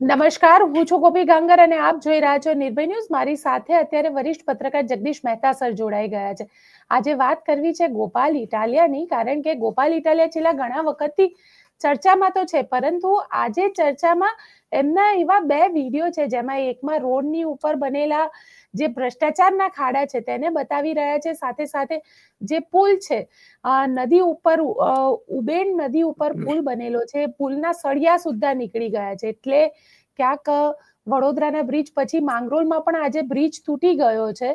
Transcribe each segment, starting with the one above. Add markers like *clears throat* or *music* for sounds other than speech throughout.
નમસ્કાર, હું છું ગોપી ગાંગર અને આપ જોઈ રહ્યા છો નિર્ભય ન્યૂઝ. મારી સાથે અત્યારે વરિષ્ઠ પત્રકાર જગદીશ મહેતા સર જોડાઈ ગયા છે. આજે વાત કરવી છે ગોપાલ ઇટાલિયાની, કારણ કે ગોપાલ ઇટાલિયા છેલ્લા ઘણા વખતથી ચર્ચામાં તો છે, પરંતુ આજે ચર્ચામાં એમના એવા બે વીડિયો છે, જેમાં એકમાં રોડની ઉપર બનેલા જે ભ્રષ્ટાચારના ખાડા છે તેને બતાવી રહ્યા છે. સાથે સાથે જે પુલ છે નદી ઉપર ઉબેન નદી ઉપર પુલ બનેલો છે. પુલના સળિયા સુદ્ધા નીકળી ગયા છે. એટલે ક્યાંક વડોદરાના બ્રિજ પછી માંગરોળમાં પણ આજે બ્રિજ તૂટી ગયો છે.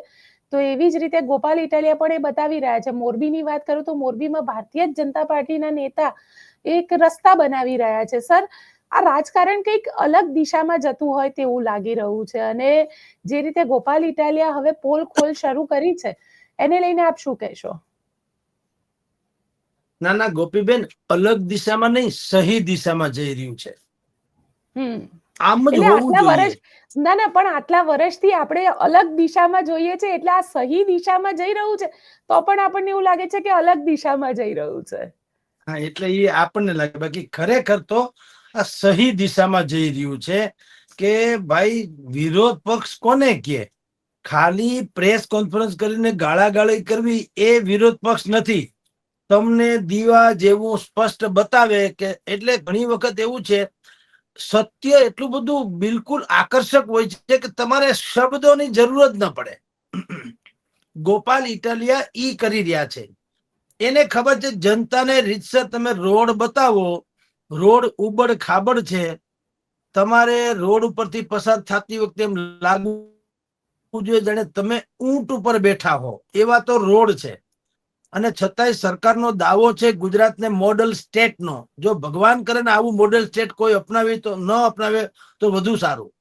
તો એવી જ રીતે ગોપાલ ઇટાલિયા પણ એ બતાવી રહ્યા છે. મોરબીની વાત કરું તો મોરબીમાં ભારતીય જનતા પાર્ટીના નેતા એક રસ્તા બનાવી રહ્યા છે. સર આ રાજકારણ કંઈક અલગ દિશામાં જતું હોય તેવું લાગી રહ્યું છે અને જે રીતે ગોપાલ ઇટાલિયા હવે પોલ ખોલ શરૂ કરી છે એને લઈને આપ શું કહેશો? ના ના ગોપીબેન અલગ દિશામાં નહીં સહી દિશામાં જઈ રહ્યું છે. આમ જ હોવું જોઈએ. ના ના પણ આટલા વર્ષથી આપણે અલગ દિશામાં જોઈએ છે એટલે આ સહી દિશામાં જઈ રહ્યું છે તો પણ આપણને એવું લાગે છે કે અલગ દિશામાં જઈ રહ્યું છે. હા એટલે એ આપણને લાગે બાકી ખરેખર તો આ સહી દિશામાં જઈ રહ્યું છે કે ભાઈ વિરોધ પક્ષ કોને કે ખાલી પ્રેસ કોન્ફરન્સ કરીને ગાળાગાળી કરવી એ વિરોધ પક્ષ નથી. તમને દીવા જેવું સ્પષ્ટ બતાવે કે એટલે ઘણી વખત એવું છે, સત્ય એટલું બધું બિલકુલ આકર્ષક હોય છે કે તમારે શબ્દોની જરૂર જ ન પડે. ગોપાલ ઇટાલિયા ઈ કરી રહ્યા છે. એને ખબર છે જનતાને રીતસર તમે રોડ બતાવો રોડ ઉબડ ખાબડ છે, તમારે રોડ ઉપરથી પસાર થતી વખતે એમ લાગવું જોઈએ જાણે તમે ઊંટ ઉપર બેઠા હો. એવા તો રોડ છે. અને છતાંય સરકારનો દાવો છે ગુજરાતને મોડલ સ્ટેટનો. જો ભગવાન કરે ને આવું મોડલ સ્ટેટ કોઈ અપનાવે તો, ન અપનાવે તો વધુ સારું.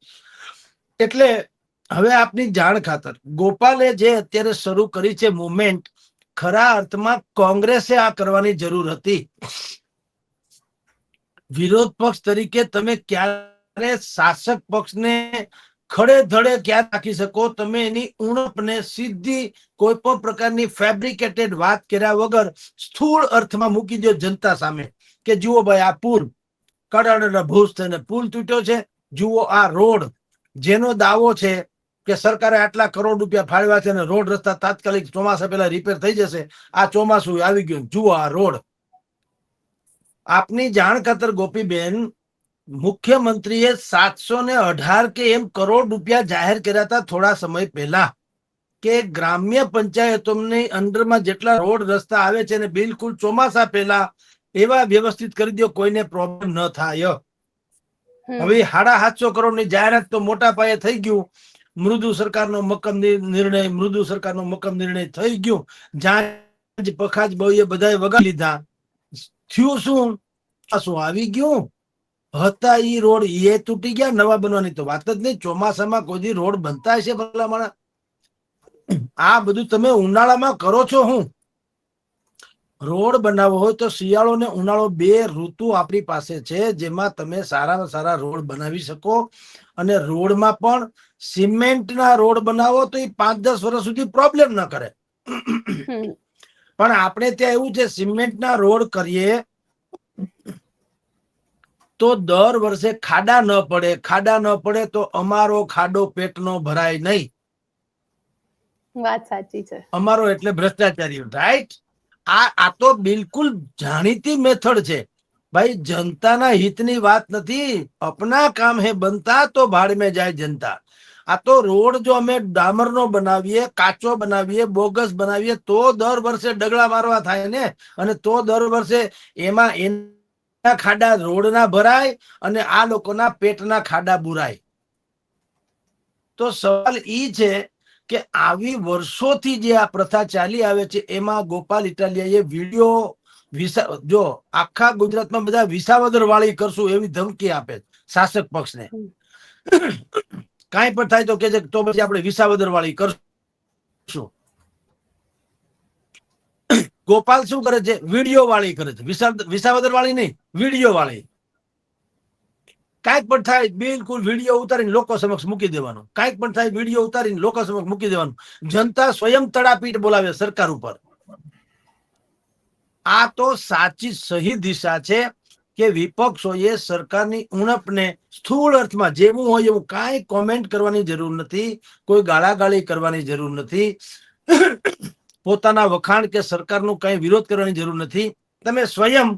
એટલે હવે આપની જાણ ખાતર. ગોપાલે જે અત્યારે શરૂ કરી છે મુવમેન્ટ, ખરા અર્થમાં કોંગ્રેસે આ કરવાની જરૂર હતી. વિરોધ પક્ષ તરીકે તમે ક્યારે શાસક પક્ષને ખડે ધડે ક્યાં રાખી શકો? તમે એની ઉણપને સીધી કોઈ પણ પ્રકારની ફેબ્રિકેટેડ વાત કર્યા વગર સ્થૂળ અર્થમાં મૂકી દો જનતા સામે કે જુઓ ભાઈ આ પુલ કડડ ભૂસ થઈને પુલ તૂટ્યો છે. જુઓ આ રોડ જેનો દાવો છે કે સરકારે આટલા કરોડ રૂપિયા ફાળવ્યા છે અને રોડ રસ્તા તાત્કાલિક ચોમાસા પહેલા રિપેર થઈ જશે. આ ચોમાસું આવી ગયું. જુઓ આ રોડ આપની જાણ ખાતર ગોપીબેન મુખ્યમંત્રીએ સાતસો ને અઢાર કે એમ કરોડ રૂપિયા જાહેર કર્યા હતા થોડા સમય પહેલા કે ગ્રામ્ય પંચાયતોની અંડરમાં જેટલા રોડ રસ્તા આવે છે ને બિલકુલ ચોમાસા પહેલા એવા વ્યવસ્થિત કરી દો કોઈને પ્રોબ્લેમ ન થાય. હવે હાડા સાતસો કરોડની જાહેરાત તો મોટા પાયે થઈ ગયું. મૃદુ સરકારનો મક્કમ નિર્ણય મૃદુ સરકારનો મક્કમ નિર્ણય થઈ ગયું. જ્યાં પખાજ બહુએ બધાએ વગાડી લીધા. થયું શું? આ આવી ગયું? હતા ઈ રોડ એ તૂટી ગયા, નવા બનવાની તો વાત જ નહીં. ચોમાસામાં કોઈ રોડ બનતા હશે ભલા આ બધું તમે ઉનાળામાં કરો છો હું? રોડ બનાવવો હોય તો શિયાળો ને ઉનાળો બે ઋતુ આપણી પાસે છે, જેમાં તમે સારામાં સારા રોડ બનાવી શકો. અને રોડમાં પણ સિમેન્ટના રોડ બનાવો તો એ પાંચ દસ વર્ષ સુધી પ્રોબ્લેમ ન કરે. પણ આપણે ત્યાં એવું છે સિમેન્ટના રોડ કરીએ તો દર વર્ષે ખાડા ન પડે ખાડા ન પડે તો અમારો ખાડો પેટનો ભરાય નહીં. વાત સાચી છે. અમારો એટલે ભ્રષ્ટાચારી રાઈટ આ આ તો બિલકુલ જાણીતી મેથડ છે. ભાઈ જનતાના હિતની વાત નથી. અપના કામ હે બનતા તો ભાડ મેં જાય જનતા. આ તો રોડ જો અમે ડામરનો બનાવીએ, કાચો બનાવીએ, બોગસ બનાવીએ, તો દર વર્ષે ડગલા મારવા થાય ને અને તો દર વર્ષે એમાં એના ખાડા રોડના ભરાય અને આ લોકોના પેટના ખાડા બુરાય તો સવાલ ઈ છે કે આવી વર્ષોથી જે આ પ્રથા ચાલી આવે છે, એમાં ગોપાલ ઇટાલિયાએ વીડિયો વિસા, જો આખા ગુજરાતમાં બધા વિસાવદર વાળી કરશું એવી ધમકી આપે શાસક પક્ષને. કાંઈ પણ થાય તો કે તો પછી આપણે વિસાવદર વાળી કરશું. ગોપાલ શું કરે છે? વીડિયો વાળી કરે છે. વિસાવદર વાળી નહીં વીડિયો વાળી કાંઈક પણ થાય બિલકુલ વીડિયો ઉતારીને લોકો સમક્ષ મૂકી દેવાનો. કાંઈક પણ થાય વીડિયો ઉતારીને લોકો સમક્ષ મૂકી દેવાનું. જનતા સ્વયં તડાપીટ બોલાવે સરકાર ઉપર. આ તો સાચી સહી દિશા છે. કે વિપક્ષોએ સરકારની ઉણપને સ્થૂળ અર્થમાં જેવું હોય એવું કાંઈ કોમેન્ટ કરવાની જરૂર નથી, કોઈ ગાળાગાળી કરવાની જરૂર નથી, પોતાના વખાણ કે સરકારનું કઈ વિરોધ કરવાની જરૂર નથી. તમે સ્વયં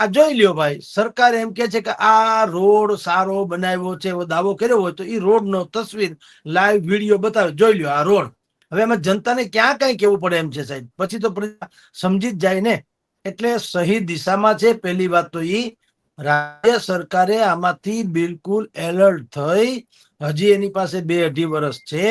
આ જોઈ લ્યો ભાઈ, સરકાર એમ કે છે કે આ રોડ સારો બનાવ્યો છે, એવો દાવો કર્યો હોય તો એ રોડનો તસવીર લાઈવ વીડિયો બતાવે જોઈ લ્યો આ રોડ. હવે એમાં જનતાને ક્યાં કઈ કેવું પડે એમ છે સાહેબ? પછી તો સમજી જ જાય ને. એટલે સહી દિશામાં છે પહેલી વાત તો એ રાજ્ય સરકારે આમાંથી બિલકુલ એલર્ટ થઈ. હજી એની પાસે બે અઢી વર્ષ છે.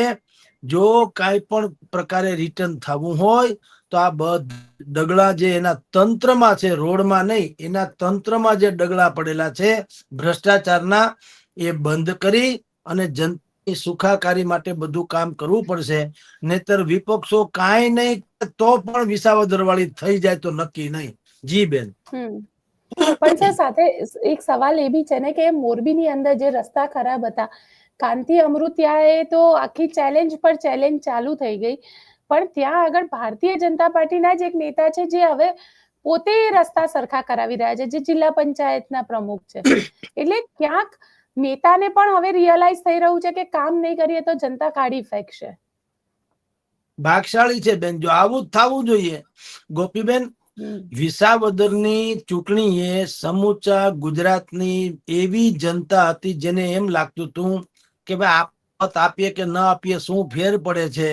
જો કાંઈ પણ પ્રકારે રિટર્ન થવું હોય, તો આ બધ ડગલા જે એના તંત્રમાં છે, રોડમાં નહીં, એના તંત્રમાં જે ડગલા પડેલા છે, ભ્રષ્ટાચારના, એ બંધ કરી અને જનતાની સુખાકારી માટે બધું કામ કરવું પડશે. નહીતર વિપક્ષો કાંઈ નહીં તો પણ વિસાવદર વાળી થઈ જાય તો નક્કી નહીં. જી બેન. પણ સર સાથે એક સવાલ એ બી છે ને કે મોરબીની અંદર જે રસ્તા ખરાબ હતા કાંતિ અમૃત્યાએ તો આખી ચેલેન્જ પર ચેલેન્જ ચાલુ થઈ ગઈ. પણ ત્યાં આગળ ભારતીય જનતા પાર્ટીના જ એક નેતા છે જે હવે પોતે રસ્તા સરખા કરાવી રહ્યા છે જે જિલ્લા પંચાયતના પ્રમુખ છે. *coughs* એટલે ક્યાંક નેતાને પણ હવે રિયલાઇઝ થઈ રહ્યું છે કે કામ નહીં કરીએ તો જનતા કાઢી ફેંકશે. ભાગશાળી છે બેન જો આવું જ થવું જોઈએ. ગોપીબેન. વિસાવદરની ચૂંટણીએ સમૂચા ગુજરાતની એવી જનતા હતી જેને એમ લાગતું હતું કે ભાઈ આપ મત આપીએ કે ન આપીએ શું ફેર પડે છે?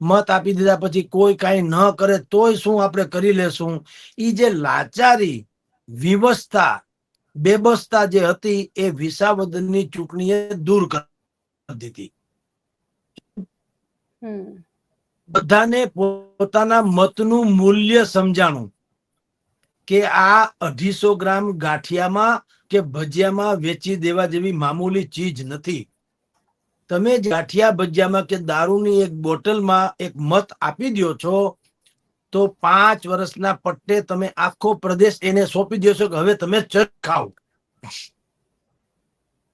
મત આપી દીધા પછી કોઈ કાંઈ ન કરે તોય શું આપણે કરી લેશું? એ જે લાચારી વિવસ્થા બેબસતા જે હતી એ વિસાવદનની ચૂંટણીએ દૂર કરી દીધી. બધાને પોતાના મતનું મૂલ્ય સમજાણું કે આ અઢીસો ગ્રામ ગાંઠિયામાં કે ભજીયામાં વેચી દેવા જેવી મામૂલી ચીજ નથી. તમે ગાંઠિયા ભજીયામાં કે દારૂની એક બોટલમાં એક મત આપી દો છો તો પાંચ વર્ષના પટ્ટે તમે આખો પ્રદેશ એને સોંપી દેશો કે હવે તમે ચર ખાઓ.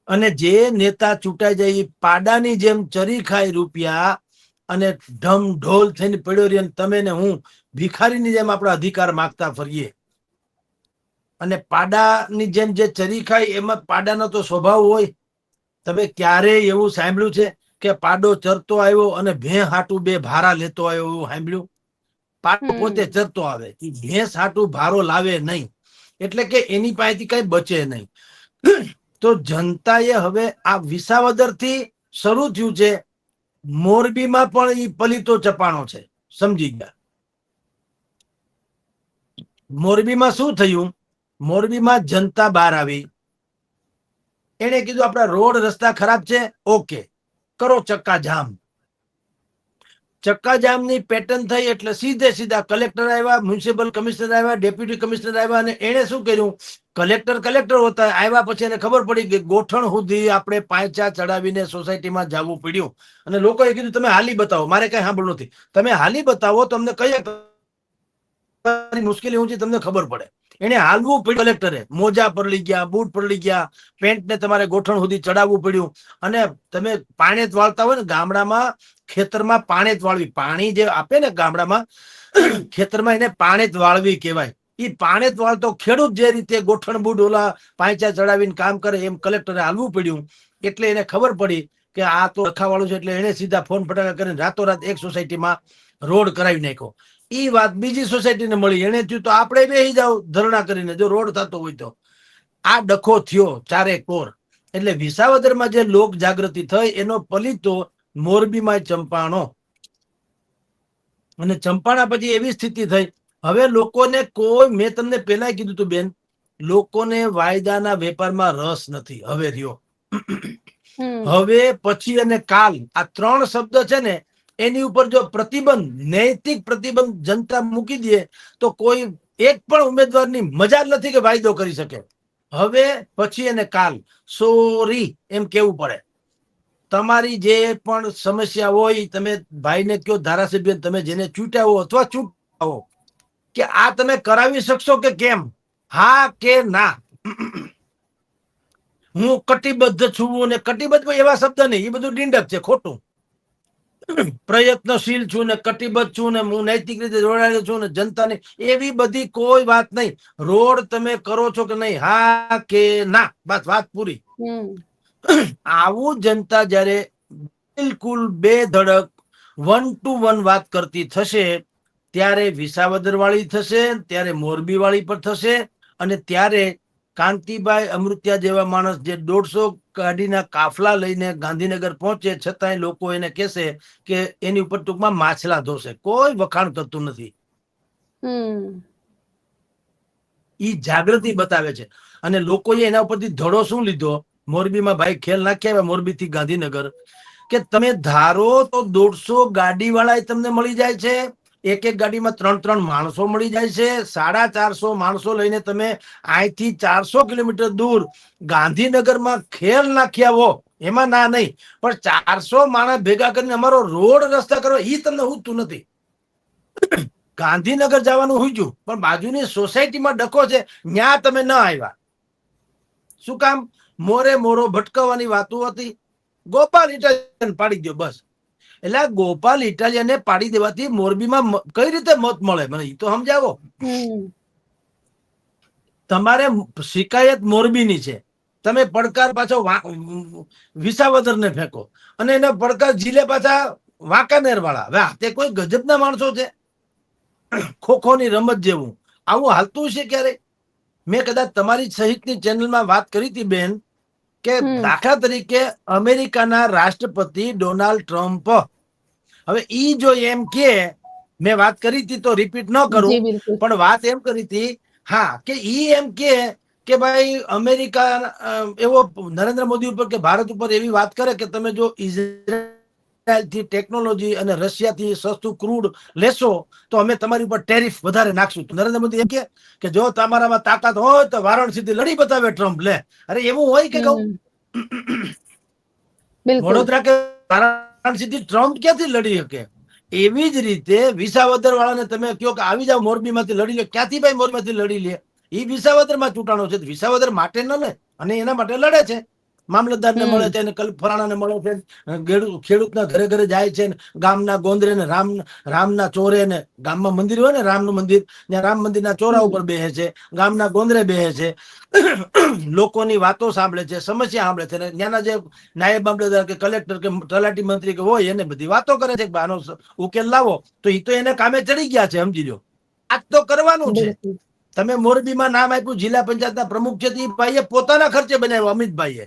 અને જે નેતા ચૂંટાઈ જાય પાડાની જેમ ચરી ખાય રૂપિયા અને ઢમ ઢોલ થઈને પડ્યો રહી તમે ને હું ભિખારીની જેમ આપણા અધિકાર માગતા ફરીએ. અને પાડાની જેમ જે ચરી ખાય એમાં પાડાનો તો સ્વભાવ હોય. તમે ક્યારેય એવું સાંભળ્યું છે કે પાડો ચરતો આવ્યો અને ભે હાટું બે ભારા લેતો આવ્યો એવું સાંભળ્યું? હમ. પોતે ચરતો આવે. ભેંસ હાટું ભારો લાવે નહીં. એટલે કે એની પાસેથી કઈ બચે નહીં. તો જનતાએ હવે આ વિસાવદરથી શરૂ થયું છે. મોરબીમાં પણ એ પલિતો ચપાણો છે. સમજી ગયા. મોરબીમાં શું થયું? મોરબીમાં જનતા બહાર આવી. એને કીધું આપણા રોડ રસ્તા ખરાબ છે. ઓકે. કરો ચક્કા જામ ચક્કા જામની પેટર્ન થઈ એટલે સીધે સીધા કલેક્ટર આવ્યા, મ્યુનિસિપલ કમિશનર આવ્યા, ડેપ્યુટી કમિશનર આવ્યા અને એને શું કર્યું? કલેક્ટર કલેક્ટર હોતા આવ્યા પછી એને ખબર પડી કે ગોઠણ સુધી આપણે પાંચા ચડાવીને સોસાયટીમાં જવું પડ્યું. અને લોકોએ કીધું, તમે હાલી બતાવો. મારે કઈ સાંભળવું નથી. તમે હાલી બતાવો તમને કઈ મુશ્કેલી ઊંચી તમને ખબર પડે. એને હાલવું પડ્યું કલેક્ટરે મોજા પરલી ગયા, બૂટ પરલી ગયા પેન્ટ ને તમારે ગોઠણ સુધી ચડાવવું પડ્યું. અને તમે પાણી વાળતા હોય ને, ગામડામાં, ખેતરમાં પાણી વાળવી. પાણી જે આપે ને ગામડામાં, *clears throat* ખેતરમાં એને પાણી વાળવી કહેવાય. એ પાણી વાળતો ખેડૂત જે રીતે ગોઠણ, બૂટ, ઓલા પાંચા ચડાવીને કામ કરે, એમ કલેક્ટરે હાલવું પડ્યું. એટલે એને ખબર પડી કે આ તો રખાવાળું છે, એટલે એને સીધા ફોન ફટાકા કરીને રાતોરાત એક સોસાયટીમાં રોડ કરાવી નાખ્યો. ઈ વાત બીજી સોસાયટીને મળી. એને થયું તો આપણે બેસી જાવ ધરણા કરીને જો રોડ થતો હોય તો. આ ડખો થયો ચારે કોર. એટલે વિસાવદરમાં જે લોક જાગૃતિ થઈ એનો પલિતો મોરબીમાં ચંપાણો. અને ચંપાણા પછી એવી સ્થિતિ થઈ. હવે લોકોને કોઈ મેં તમને પહેલા કીધું તું બેન લોકોને વાયદાના વેપારમાં રસ નથી. હવે રહ્યો. હવે પછી અને કાલ આ ત્રણ શબ્દ છે ને એની ઉપર જો પ્રતિબંધ, નૈતિક પ્રતિબંધ જનતા મૂકી દે, તો કોઈ એક પણ ઉમેદવારની મજા નથી કે વાયદો કરી શકે. હવે પછી અને કાલ, સોરી, એમ કેવું પડે. તમારી જે પણ સમસ્યા હોય, તમે ભાઈને કયો ધારાસભ્ય, તમે જેને ચૂંટ્યા અથવા ચૂંટ્યા હો, કે આ તમે કરાવી શકશો કે કેમ? હા કે ના? હું કટિબદ્ધ છું અને કટિબદ્ધ એવા શબ્દ નહીં, એ બધું ડીંડક છે, ખોટું. પ્રયત્નશીલ છું ને કટિબદ્ધ છું ને હું નૈતિક રીતે જોડાયેલો છું ને જનતાને એવી બધી કોઈ વાત નહીં. રોડ તમે કરો છો કે નહીં? હા કે ના? બસ વાત પૂરી. આવું જનતા જ્યારે બિલકુલ બે ધડક વન ટુ વન વાત કરતી થશે ત્યારે વિસાવદર વાળી થશે ત્યારે મોરબી વાળી પર થશે અને ત્યારે કાંતિભાઈ અમૃત્યા જેવા માણસ જે દોઢસો ગાડીના કાફલા લઈને ગાંધીનગર પહોંચે છતાંય લોકો એને કહેશે કે એની ઉપર ટૂંકમાં માછલા ધોશે. કોઈ વખાણ કરતું નથી. ઈ જાગૃતિ બતાવે છે. અને લોકોએ એના ઉપરથી ધડો શું લીધો? મોરબીમાં ભાઈ ખેલ નાખ્યા મોરબી થી ગાંધીનગર કે તમે ધારો તો દોઢસો ગાડી વાળા તમને મળી જાય છે? એક એક ગાડીમાં ત્રણ ત્રણ માણસો મળી જાય છે. સાડા ચારસો માણસો લઈને તમે અહીંથી ચારસો કિલોમીટર દૂર ગાંધીનગરમાં ખેલ નાખી આવો. એમાં ના નહીં, પણ ચારસો માણસ ભેગા કરીને અમારો રોડ રસ્તા કરો એ તમને હું નથી. ગાંધીનગર જવાનું હુજ્યું પણ બાજુની સોસાયટીમાં ડખો છે, ન્યા તમે ન આવ્યા. શું કામ? મોરે મોરો ભટકાવવાની વાતો હતી. ગોપાલ ઇટાલિયન પાડી દો બસ. એટલે ગોપાલ ઇટાલિયને પાડી દેવાથી મોરબીમાં કઈ રીતે મત મળે? મને એ તો સમજાવો. તમારે શિકાયત મોરબીની છે. તમે પડકાર પાછો વિસાવદર ને ફેંકો. અને એના પડકાર જીલે પાછા વાંકાનેર વાળા હવે આ તે કોઈ ગજબના માણસો છે. ખોખોની રમત જેવું. આવું હાલતું છે ક્યારે મેં કદાચ તમારી સહિતની ચેનલમાં વાત કરી હતી બેન કે દાખલા તરીકે અમેરિકાના રાષ્ટ્રપતિ ડોનાલ્ડ ટ્રમ્પ હવે ઈ જો એમ કે મેં વાત કરી હતી તો રિપીટ ન કરું પણ વાત એમ કરી હતી હા કે ઈ એમ કે કે ભાઈ અમેરિકા એવો નરેન્દ્ર મોદી ઉપર કે ભારત ઉપર એવી વાત કરે કે તમે જો ઇઝરાયલથી ટેકનોલોજી અને રશિયાથી સસ્તું ક્રૂડ લેશો તો અમે તમારી ઉપર ટેરિફ વધારે નાખશું. નરેન્દ્ર મોદી એમ કે કે જો તમારામાં તાકાત હોય તો વારાણસીથી લડી બતાવે ટ્રમ્પ લે. અરે એવું હોય કે કહું? વડોદરા કે વારાણસીથી ટ્રમ્પ ક્યાંથી લડી શકે? એવી જ રીતે વિસાવદર વાળાને તમે કહો કે આવી જાવ મોરબીમાંથી લડી લે. ક્યાંથી ભાઈ મોરબીમાંથી લડી લે? એ વિસાવદરમાં ચૂંટાણો છે. વિસાવદર માટે ન લે, અને એના માટે લડે છે. મામલતદારને મળે છે અને કલ- મળે છે. ખેડૂતના ઘરે ઘરે જાય છે ગામના ગોંદરે ને રામ રામના ચોરે ને ગામમાં મંદિર હોય ને રામનું મંદિર ત્યાં રામ મંદિરના ચોરા ઉપર બેહે છે ગામના ગોંદરે બેહે છે. લોકોની વાતો સાંભળે છે સમસ્યા સાંભળે છે ત્યાંના જે નાયબ મામલતદાર કે કલેક્ટર કે તલાટી મંત્રી કે હોય એને બધી વાતો કરે છે કે આનો ઉકેલ લાવો તો એ તો એને કામે ચડી ગયા છે સમજી લો આજ તો કરવાનું છે. તમે મોરબીમાં નામ આપ્યું જિલ્લા પંચાયતના પ્રમુખ છે ભાઈએ પોતાના ખર્ચે બનાવ્યો અમિતભાઈએ.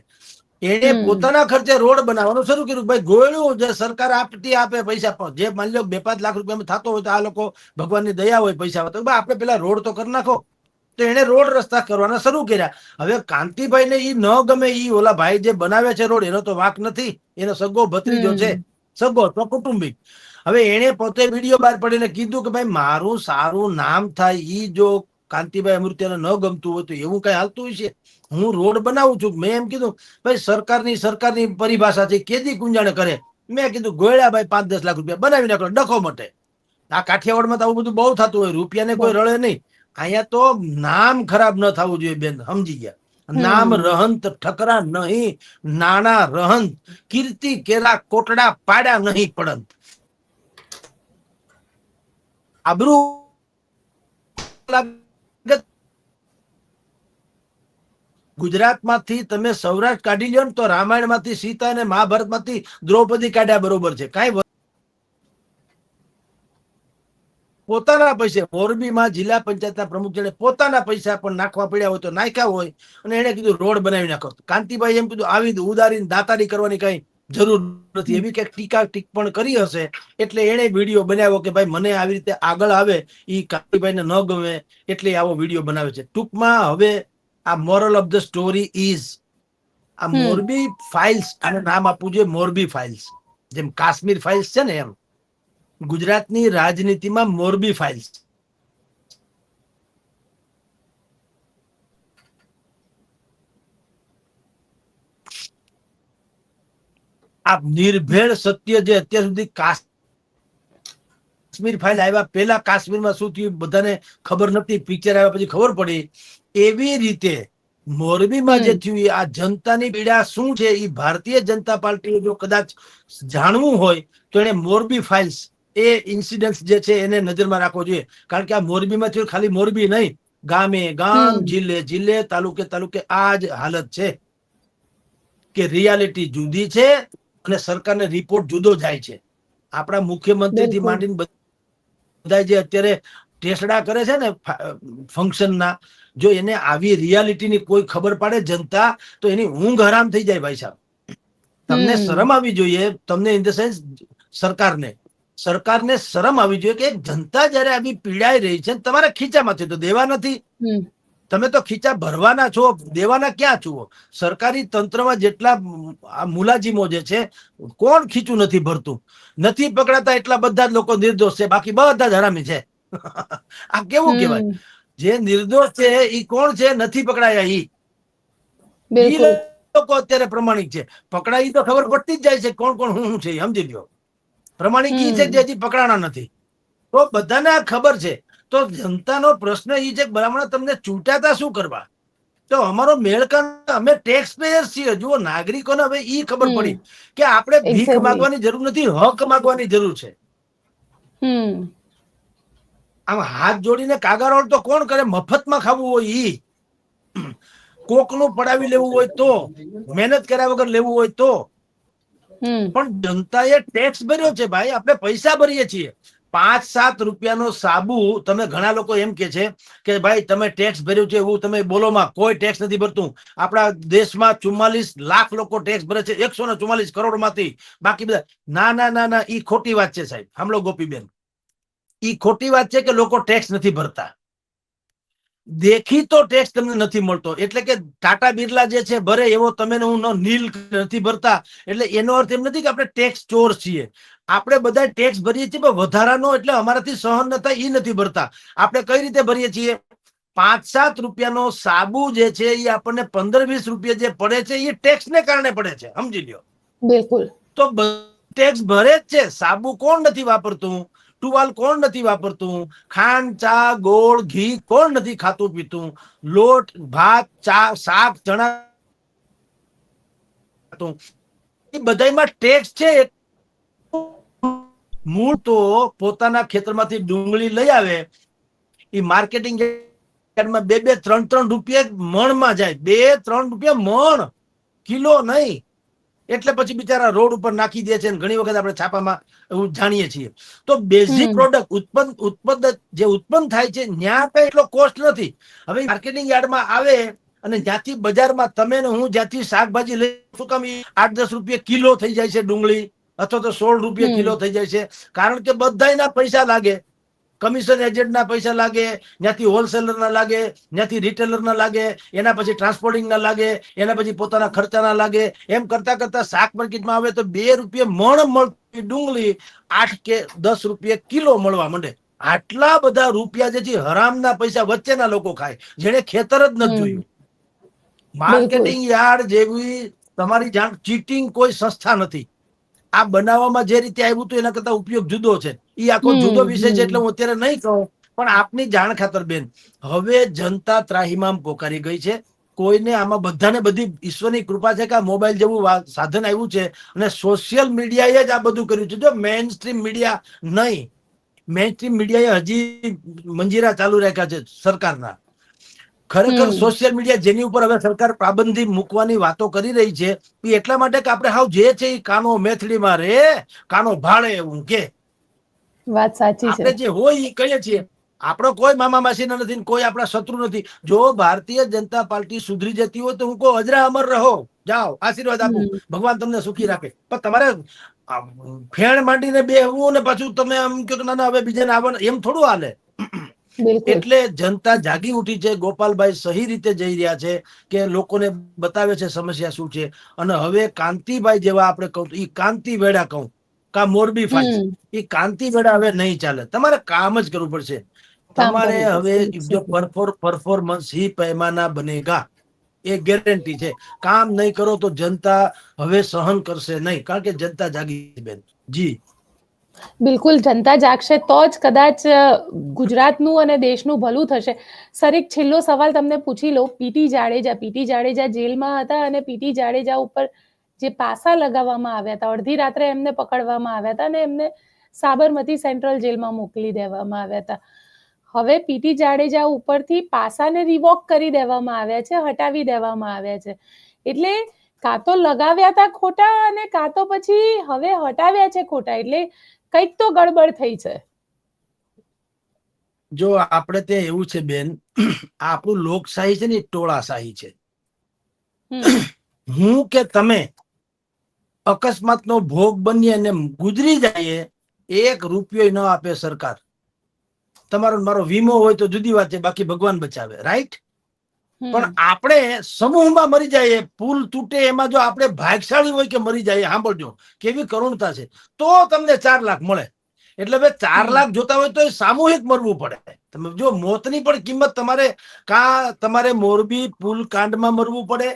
એને પોતાના ખર્ચે રોડ બનાવવાનું શરૂ કર્યું ભાઈ ગોળ્યું જે સરકાર આપતી આપે પૈસા જે માની લો બે પાંચ લાખ રૂપિયામાં થતો હોય તો આ લોકો ભગવાનની દયા હોય પૈસા હોય તો. આપણે પેલા રોડ તો કરી નાખો. તો એને રોડ રસ્તા કરવાના શરૂ કર્યા. હવે કાંતિભાઈ ને ઈ ન ગમે ઈ ઓલા ભાઈ જે બનાવે છે રોડ એનો તો વાંક નથી. એનો સગો ભત્રીજો છે. સગો તો કુટુંબિક. હવે એને પોતે વીડિયો બહાર પડીને કીધું કે ભાઈ મારું સારું નામ થાય ઈ જો કાંતિભાઈ અમૃત્યાને ન ગમતું હોય તો એવું કઈ હાલતું હશે હું રોડ બનાવું છું. મેં એમ કીધું ભાઈ સરકારની સરકારની પરિભાષા છે કેદી કુંજાણે કરે? મેં કીધું ગોળ્યા ભાઈ પાંચ દસ લાખ રૂપિયા બનાવી નાખો ડખો મટે. આ કાઠિયાવાડમાં તો આવું બધું બહુ થતું હોય. રૂપિયાને કોઈ રળે નહીં. અહીંયા તો નામ ખરાબ ન થવું જોઈએ બેન સમજી ગયા. નામ. રહંત ઠકરા નહીં. નાણા રહંત. કીર્તિ કેરા કોટડા પાડ્યા નહીં પડંત. આબરૂ લાગે ગુજરાતમાંથી તમે સૌરાષ્ટ્ર કાઢી લ્યો ને તો રામાયણમાંથી સીતા અને મહાભારતમાંથી દ્રૌપદી કાઢ્યા બરોબર છે. કાંઈ પોતાના પૈસે, મોરબીમાં જિલ્લા પંચાયતના પ્રમુખ જેને પોતાના પૈસા પણ નાખવા પડ્યા હોય તો નાખ્યા હોય અને એને કીધું રોડ બનાવી નાખો. કાંતિભાઈ એમ કીધું, આવી ઉદારીને દાતારી કરવાની કઈ જરૂર નથી. એવી કંઈક ટીકા ટિપ્પણ કરી હશે. એટલે એને વીડિયો બનાવ્યો કે, ભાઈ, મને આવી રીતે આગળ આવે એ કાંતિભાઈને ન ગમે એટલે આવો વીડિયો બનાવે છે. ટૂંકમાં હવે આ moral of the story is આ મોરબી ફાઇલ્સ અને નામ આપવું જોઈએ મોરબી ફાઇલ્સ જેમ કાશ્મીર ફાઇલ્સ છે ને એમ. ગુજરાતની રાજનીતિમાં મોરબી ફાઇલ્સ આ નિર્ભેળ સત્ય જે અત્યાર સુધી કાશ્મીર ફાઇલ આવ્યા પહેલા કાશ્મીરમાં શું થયું? બધાને ખબર નથી પિક્ચર આવ્યા પછી ખબર પડી. એવી રીતે મોરબીમાં જે થયું આ જનતાની પીડા શું છે એ ભારતીય જનતા પાર્ટીએ જો કદાચ જાણવું હોય તો એને મોરબી ફાઇલ્સ એ ઇન્સિડન્ટ જે છે એને નજરમાં રાખવો જોઈએ. કારણ કે આ મોરબીમાં થયું ખાલી મોરબી નહીં ગામે ગામ જિલ્લે જિલ્લે તાલુકે તાલુકે આ જ હાલત છે. કે રિયાલિટી જુદી છે અને સરકારને રિપોર્ટ જુદો જાય છે. આપણા મુખ્યમંત્રીથી થી માંડીને બધા જે અત્યારે ટેસડા કરે છે ને ફંક્શનના જો એને આવી રિયાલિટીની કોઈ ખબર પડે જનતા તો એની ઊંઘ હરામ થઈ જાય ભાઈ સાહેબ. તમને શરમ આવી જોઈએ તમને ઇન ધ સેન્સ સરકારને સરકારને શરમ આવી જોઈએ કે જનતા જયારે આવી પીડાઈ રહી છે તમારા ખીચામાંથી તો દેવા નથી. તમે તો ખીચા ભરવાના છો દેવાના ક્યાં છો? સરકારી તંત્રમાં જેટલા મુલાજીમો જે છે કોણ ખીચું નથી ભરતું? નથી પકડાતા એટલા બધા જ લોકો નિર્દોષ છે બાકી બધા જ હરામી છે. આ કેવું કહેવાય? જે નિર્દોષ છે એ કોણ છે? નથી પકડાયા ઈ. લોકો અત્યારે પ્રમાણિક છે. પકડાઈ તો ખબર પડતી જ જાય છે કોણ કોણ હું છે સમજી લ્યો. પ્રમાણિક ઈ છે જે હજી પકડાણા નથી. તો બધાને આ ખબર છે. તો જનતાનો પ્રશ્ન એ છે કે તમને ચૂંટાતા શું કરવા? તો અમારો મેળકાન અમે ટેક્સ પેયર છીએ. જુઓ નાગરિકોને હવે ઈ ખબર પડી કે આપણે ભીખ માગવાની માંગવાની જરૂર નથી હક માંગવાની જરૂર છે. હમ. આમ હાથ જોડીને કાગારોળ તો કોણ કરે? મફતમાં ખાવું હોય ઈ. કોકનું પડાવી લેવું હોય તો મહેનત કર્યા વગર લેવું હોય તો. પણ જનતાએ ટેક્સ ભર્યો છે ભાઈ આપણે પૈસા ભરીએ છીએ. પાંચ સાત રૂપિયાનો સાબુ તમે ઘણા લોકો એમ કે છે કે ભાઈ તમે ટેક્સ ભર્યું છે એવું તમે બોલોમાં કોઈ ટેક્સ નથી ભરતું. આપણા દેશમાં ચુમ્માલીસ લાખ લોકો ટેક્સ ભરે છે એકસો ને ચુમ્માલીસ કરોડમાંથી બાકી બધા ના ના ના ના ઈ ખોટી વાત છે સાહેબ. હમલો ગોપીબેન. ઈ ખોટી વાત છે કે લોકો ટેક્સ નથી ભરતા. દેખીતો ટેક્સ તમને નથી મળતો. એટલે કે ટાટા બિરલા જે છે ભરે એવો તમે હું નીલ નથી ભરતા. એટલે એનો અર્થ એમ નથી કે આપણે ટેક્સ ચોર છીએ. આપણે બધા ટેક્સ ભરીએ છીએ પણ વધારાનો એટલે અમારાથી સહન ન થાય એ નથી ભરતા. આપણે કઈ રીતે ભરીએ છીએ? પાંચ સાત રૂપિયાનો સાબુ જે છે એ આપણને પંદર વીસ રૂપિયા જે પડે છે એ ટેક્સ ને કારણે પડે છે. સમજી લ્યો. બિલકુલ. તો ટેક્સ ભરે જ છે. સાબુ કોણ નથી વાપરતું? ટુવાલ કોણ નથી વાપરતું? ખાંડ, ચા, ગોળ, ઘી કોણ નથી ખાતું પીતું? લોટ, ભાત, ચા, શાક, ચણા એ બધામાં ટેક્સ છે. મૂળ તો પોતાના ખેતરમાંથી ડુંગળી લઈ આવે. એ માર્કેટિંગ બે બે ત્રણ ત્રણ રૂપિયા મણમાં જાય. બે ત્રણ રૂપિયા મણ. કિલો નહીં. એટલે પછી બિચારા રોડ ઉપર નાખી દે છે ઘણી વખત આપણે છાપામાં જાણીએ છીએ. તો બેઝિક પ્રોડક્ટ ઉત્પન્ન ઉત્પન્ન જે ઉત્પન્ન થાય છે ત્યાં કઈ એટલો કોસ્ટ નથી. હવે માર્કેટિંગ યાર્ડમાં આવે અને જ્યાંથી બજારમાં તમે ને હું જ્યાંથી શાકભાજી લઈ શું કામ આઠ દસ રૂપિયા કિલો થઈ જાય છે ડુંગળી અથવા તો સોળ રૂપિયા કિલો થઈ જાય છે. કારણ કે બધાયના પૈસા લાગે. કમિશન એજન્ટના પૈસા લાગે ત્યાંથી હોલસેલર ના લાગે ત્યાંથી રિટેલર ના લાગે એના પછી ટ્રાન્સપોર્ટિંગ ના લાગે એના પછી પોતાના ખર્ચાના લાગે. એમ કરતા કરતા શાક માર્કેટમાં આવે તો બે રૂપિયા મણ મળતી ડુંગળી આઠ કે દસ રૂપિયા કિલો મળવા માંડે. આટલા બધા રૂપિયા જે છે હરામના પૈસા વચ્ચેના લોકો ખાય જેને ખેતર જ નથી જોયું. માર્કેટિંગ યાર્ડ જેવી તમારી જાણ ચીટિંગ કોઈ સંસ્થા નથી. આ બનાવવામાં જે રીતે આવ્યું હતું એના કરતા ઉપયોગ જુદો છે. એ આખો જુદો વિષય છે એટલે હું અત્યારે નહીં કહું પણ આપની જાણ ખાતર બેન હવે જનતા ત્રાહિમામ પોકારી ગઈ છે. કોઈને આમાં બધાને બધી ઈશ્વરની કૃપા છે કે આ મોબાઈલ જેવું સાધન આવ્યું છે અને સોશિયલ મીડિયાએ જ આ બધું કર્યું છે. જો મેઇન સ્ટ્રીમ મીડિયા નહીં મેઇન સ્ટ્રીમ મીડિયાએ હજી મંજીરા ચાલુ રાખ્યા છે સરકારના. ખરેખર સોશિયલ મીડિયા જેની ઉપર હવે સરકાર પાબંદી મૂકવાની વાતો કરી રહી છે એ એટલા માટે કે આપણે હાવ જે છે એ કાનો મેથડીમાં રે કાનો ભાડે એવું કે. વાત સાચી આપણે જે હોય એ કહીએ છીએ. આપણો કોઈ મામા માસી નથી કોઈ આપણા શત્રુ નથી. જો ભારતીય જનતા પાર્ટી સુધરી જતી હોય તો હું કહું અજરા અમર રહો. જાઓ આશીર્વાદ આપું. ભગવાન તમને સુખી રાખે. પણ તમારે ફેણ માંડીને બેહવું ને પાછું તમે એમ કે ના ના હવે બીજાને આવવાનું એમ થોડું હાલે. એટલે જનતા જાગી ઉઠી છે. ગોપાલભાઈ સહી રીતે જઈ રહ્યા છે કે લોકોને બતાવે છે સમસ્યા શું છે. અને હવે કાંતિભાઈ જેવા આપણે કહું ઈ કાંતિ વેડા કહું કા મોરબી ફાઈ ઈ કાંતિ વેડા હવે નહીં ચાલે. તમારે કામ જ કરવું પડશે. તમારે હવે જો પરફોર્મન્સ હી પૈમાના બનેગા એ ગેરંટી છે. કામ નહીં કરો તો જનતા હવે સહન કરશે નહીં. કારણ કે જનતા જાગી બેન. જી. બિલકુલ, જનતા જાગશે તો જ કદાચ ગુજરાતનું અને દેશનું ભલું થશે. સર, એક છેલ્લો સવાલ તમને પૂછી લો પીટી જાડેજા પીટી જાડેજા જેલમાં હતા અને પીટી જાડેજા ઉપર જે પાસા લગાવવામાં આવ્યા હતા, અડધી રાત્રે એમને પકડવામાં આવ્યા હતા અને એમને સાબરમતી સેન્ટ્રલ જેલમાં મોકલી દેવામાં આવ્યા હતા. હવે પીટી જાડેજા ઉપરથી પાસાને રિવોક કરી દેવામાં આવ્યા છે, હટાવી દેવામાં આવ્યા છે. એટલે કાં તો લગાવ્યા હતા ખોટા અને કાં તો પછી હવે હટાવ્યા છે ખોટા. એટલે કંઈક તો ગડબડ થઈ છે. જો આપણે તે એવું છે બેન આપણું લોકશાહી છે ને ટોળાશાહી છે. હું કે તમે અકસ્માતનો ભોગ બનીએ અને ગુજરી જઈએ એક રૂપિયો ન આપે સરકાર. તમારો મારો વીમો હોય તો જુદી વાત છે બાકી ભગવાન બચાવે. રાઈટ પણ આપણે સમૂહમાં મરી જઈએ પુલ તૂટે એમાં જો આપણે ભાગશાળી હોય કે મરી જઈએ સાંભળજો કેવી કરુણતા છે. તો તમને ચાર લાખ મળે. એટલે ભાઈ ચાર લાખ જોતા હોય તો એ સામૂહિક મરવું પડે. તમે જો મોતની પણ કિંમત તમારે કા તમારે મોરબી પુલ કાંડમાં મરવું પડે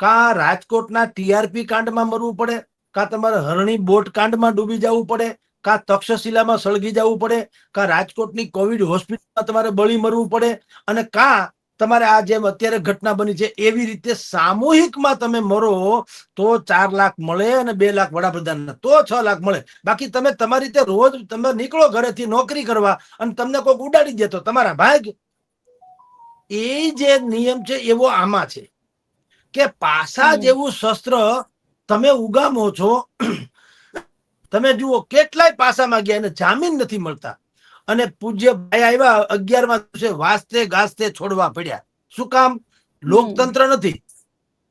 કા રાજકોટના ટીઆરપી કાંડમાં મરવું પડે કા તમારે હરણી બોટ કાંડમાં ડૂબી જવું પડે કા તક્ષશિલામાં સળગી જવું પડે કા રાજકોટની કોવિડ હોસ્પિટલમાં તમારે બળી મરવું પડે અને કા તમારે આ જેમ અત્યારે ઘટના બની છે એવી રીતે સામૂહિકમાં તમે મરો તો ચાર લાખ મળે અને બે લાખ વડાપ્રધાન તો છ લાખ મળે. બાકી તમે તમારી રીતે રોજ તમે નીકળો ઘરેથી નોકરી કરવા અને તમને કોઈક ઉડાડી દે તો તમારા ભાગ. એ જે નિયમ છે એવો આમાં છે કે પાસા જેવું શસ્ત્ર તમે ઉગામો છો તમે જુઓ કેટલાય પાસામાં ગયા એને જામીન નથી મળતા. અને પૂજ્ય ભાઈ આવ્યા અગિયારમાં દિવસે વાસ્તે ગાસ્તે છોડવા પડ્યા. શું કામ? લોકતંત્ર નથી.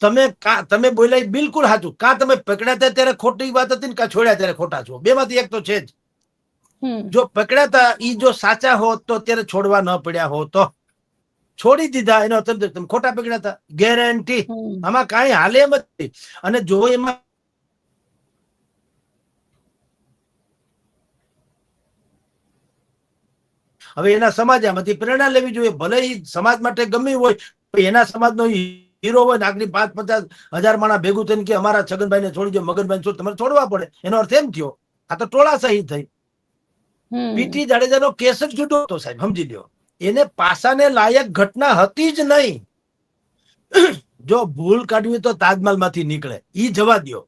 તમે કા તમે બોલ્યા બિલકુલ સાચું. કા તમે પકડ્યા હતા ત્યારે ખોટી વાત હતી ને કા છોડ્યા ત્યારે ખોટા છો? બેમાંથી એક તો છે જ. જો પકડ્યા હતા ઈ જો સાચા હોત તો અત્યારે છોડવા ન પડ્યા હોત. તો છોડી દીધા એનો તમે ખોટા પકડ્યા હતા ગેરંટી આમાં કાંઈ હાલે એમ જ નથી. અને જો એમાં હવે એના સમાજમાંથી પ્રેરણા લેવી જોઈએ. ભલે એ સમાજ માટે ગમે હોય એના સમાજનો હીરો હોય નાગરિક પાંચ પચાસ હજાર માણા ભેગું થઈને કે અમારા છગનભાઈને છોડી દો મગનભાઈ છોડ તમારે છોડવા પડે. એનો અર્થ એમ થયો. આ તો ટોળા સહી થઈ. પીટી જાડેજાનો કેસ જ જુદો હતો સાહેબ સમજી લ્યો. એને પાસાને લાયક ઘટના હતી જ નહીં. જો ભૂલ કાઢવી તો તાજમહાલમાંથી નીકળે. ઈ જવા દ્યો.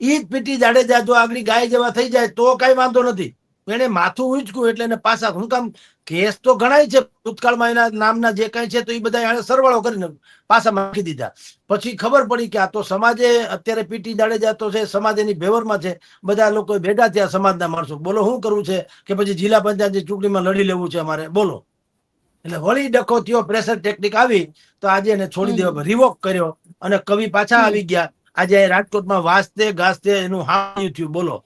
ઈ જ પીટી જાડેજા જો આગળ ગાય જેવા થઈ જાય તો કઈ વાંધો નથી. એને માથું ઉંચકું એટલે એને પાછા હું કામ કેસ તો ગણાય છે ભૂતકાળમાં એના નામના જે કઈ છે તો એ બધા એને સરવાળો કરીને પાછા મૂકી દીધા. પછી ખબર પડી કે આ તો સમાજે અત્યારે પીટી જાડેજા તો છે સમાજ એની ભેવરમાં છે બધા લોકો ભેગા થયા સમાજના માણસો. બોલો શું કરવું છે કે પછી જિલ્લા પંચાયતની ચૂંટણીમાં લડી લેવું છે અમારે? બોલો. એટલે વળી ડખો થયો પ્રેશર ટેકનિક આવી તો આજે એને છોડી દેવા રિવોક કર્યો અને કવિ પાછા આવી ગયા. આજે રાજકોટમાં વાસતે ગાસ્તે એનું હાણ્યું થયું બોલો.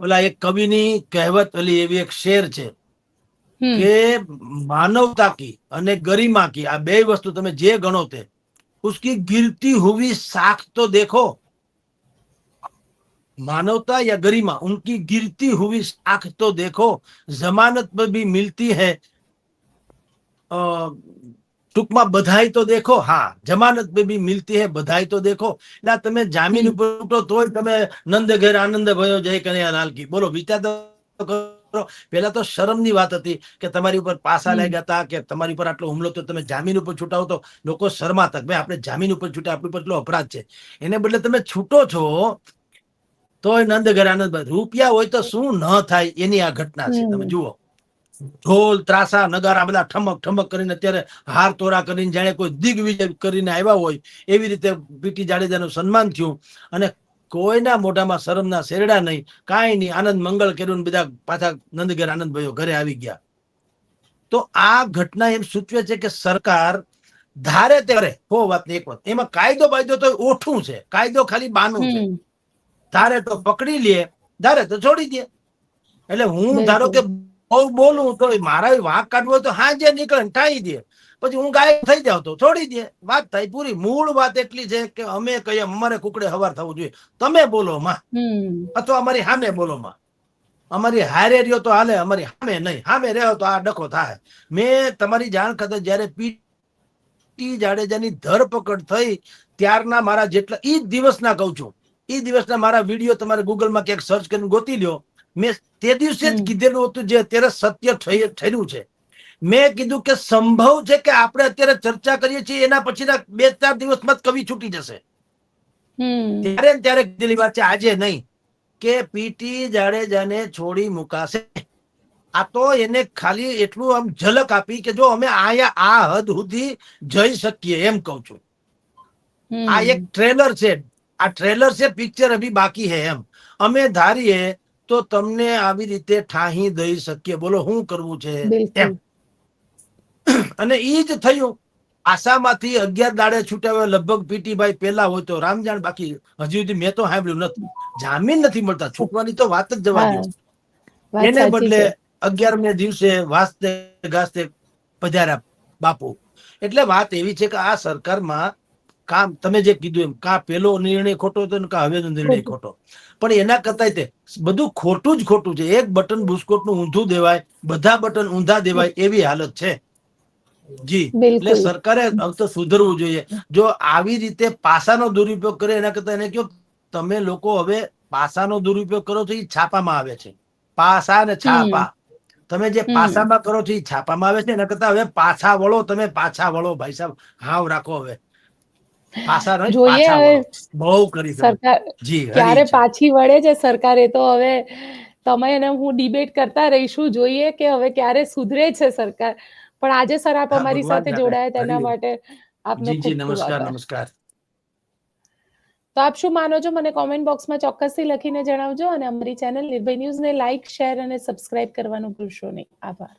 ઓલા એક કવિની કહેવત ઓલી એવી એક શેર છે હમ, કે માનવતા કી અને ગરિમા કી આ બે વસ્તુ તમે જે ગણો તે उसकी गिरती हुई साख तो देखो मानवता या गरिमा उनकी गिरती हुई साख तो देखो जमानत पर भी मिलती है अ, ટૂંકમાં બધાય તો દેખો હા જમાનત પે બી મિલતી હે બધાય તો દેખો. એટલે તમે જામીન ઉપર ઉઠો તોય તમે નંદ ઘેર આનંદ ભયો જય કનૈયા લાલ બોલો વિચાર તો પેલા તો શરમની વાત હતી કે તમારી ઉપર પાસા લાગ્યા ગયા કે તમારી ઉપર આટલો હુમલો તો તમે જામીન ઉપર છૂટાવો તો લોકો શરમાતા ભાઈ આપણે જામીન ઉપર છૂટા આપણી પર એટલો અપરાધ છે. એને બદલે તમે છૂટો છો તોય નંદ ઘર આનંદ રૂપિયા હોય તો શું ન થાય એની આ ઘટના છે. તમે જુઓ. ઢોલ ત્રાસા નગારા બધા ઠમક ઠમક કરીને અત્યારે હાર તોરા કરીને જાણે કોઈ દિગ્વિજય કરીને આવ્યા હોય એવી રીતે પીટી જાડેજાનું સન્માન થયું. અને કોઈના મોઢામાં શરમના શેરડા નહીં કાંઈ નહીં આનંદ મંગળ કર્યું બધા પાછા નંદગેર આનંદભાઈઓ ઘરે આવી ગયા. તો આ ઘટના એમ સૂચવે છે કે સરકાર ધારે ત્યારે હો વાત એક વાત. એમાં કાયદો બાયદો તો ઓઠું છે. કાયદો ખાલી બાનું છે. ધારે તો પકડી લે ધારે તો છોડી દે. એટલે હું ધારો કે બહુ બોલું તો મારા વાંક કાઢવો તો હા જે નીકળે ઠાઈ દે. પછી હું ગાયબ થઈ જાવ તો છોડી દે. વાત થઈ પૂરી. મૂળ વાત એટલી છે કે અમે કહીએ અમારે કુકડે હવાર થવું જોઈએ. તમે બોલો માં. અથવા અમારી સામે બોલો માં. અમારી હારે રહ્યો તો હાલે અમારી સામે નહીં. સામે રહ્યો તો આ ડખો થાય. મેં તમારી જાણ ખાતર જયારે પીટી જાડેજાની ધરપકડ થઈ ત્યારના મારા જેટલા ઈ દિવસના કહું છું. ઈ દિવસના મારા વીડિયો તમારે ગૂગલમાં ક્યાંક સર્ચ કરીને ગોતી લ્યો. મેં તે દિવસે જ કીધેલું હતું જે અત્યારે સત્ય થઈ- છે. મેં કીધું કે સંભવ છે કે આપણે અત્યારે ચર્ચા કરીએ છીએ એના પછીના બે ચાર દિવસમાં કવિ છૂટી જશે. ત્યારે ત્યારે કીધેલી વાત છે આજે નહીં કે પીટી જાડેજાને છોડી મુકાશે. આ તો એને ખાલી એટલું આમ ઝલક આપી કે જો અમે આયા આ હદ સુધી જઈ શકીએ એમ કહું છું. આ એક ટ્રેલર છે. આ ટ્રેલર છે પિક્ચર અભી બાકી હે એમ. અમે ધારીએ તો તમને આવી રીતે ઠાહી દઈ શકીએ. બોલો શું કરવું છે? એમ. અને એ જ થયું. આસામાંથી અગિયાર દાડે છૂટાવે લગભગ પીટીભાઈ પેલા હોય તો. રામજાણ બાકી. હજી સુધી મેં તો સાંભળ્યું નથી. જામીન નથી મળતા. છૂટવાની તો વાત જ જવા દો એને બદલે અગિયાર અગિયારમે દિવસે વાસ્તે ગાસ્તે પધાર્યા બાપુ. એટલે વાત એવી છે કે આ સરકારમાં કામ તમે જે કીધું એમ કા પેલો નિર્ણય ખોટો હતો ને કા હવેનો નિર્ણય ખોટો. પણ એના કરતા તે બધું ખોટું જ ખોટું છે. એક બટન બુસ્કોટનું ઊંધું દેવાય બધા બટન ઊંધા દેવાય એવી હાલત છે. જી એટલે સરકારે તો સુધરવું જોઈએ. જો આવી રીતે પાસાનો દુરુપયોગ કરે એના કરતા એને કયો તમે લોકો હવે પાસાનો દુરુપયોગ કરો છો એ છાપામાં આવે છે. પાસા ને છાપા. તમે જે. પાસામાં કરો છો એ છાપામાં આવે છે. એના કરતા હવે પાછા વળો તમે પાછા વળો ભાઈ સાહેબ હાવ રાખો હવે. જોઈએ હવે બહુ કરી સરકાર ક્યારે પાછી વળે છે સરકારે તો હવે તમે અને હું ડિબેટ કરતા રહીશું જોઈએ કે હવે ક્યારે સુધરે છે સરકાર. પણ આજે સર આપ અમારી સાથે. જોડાયા તેના માટે આપનો ખૂબ નમસ્કાર નમસ્કાર. તો આપ શું માનો છો? મને કોમેન્ટ બોક્સમાં ચોક્કસથી લખીને જણાવજો અને અમારી ચેનલ નિર્ભય ન્યૂઝને લાઇક શેર અને સબસ્ક્રાઇબ કરવાનું ભૂલશો નહીં. આભાર.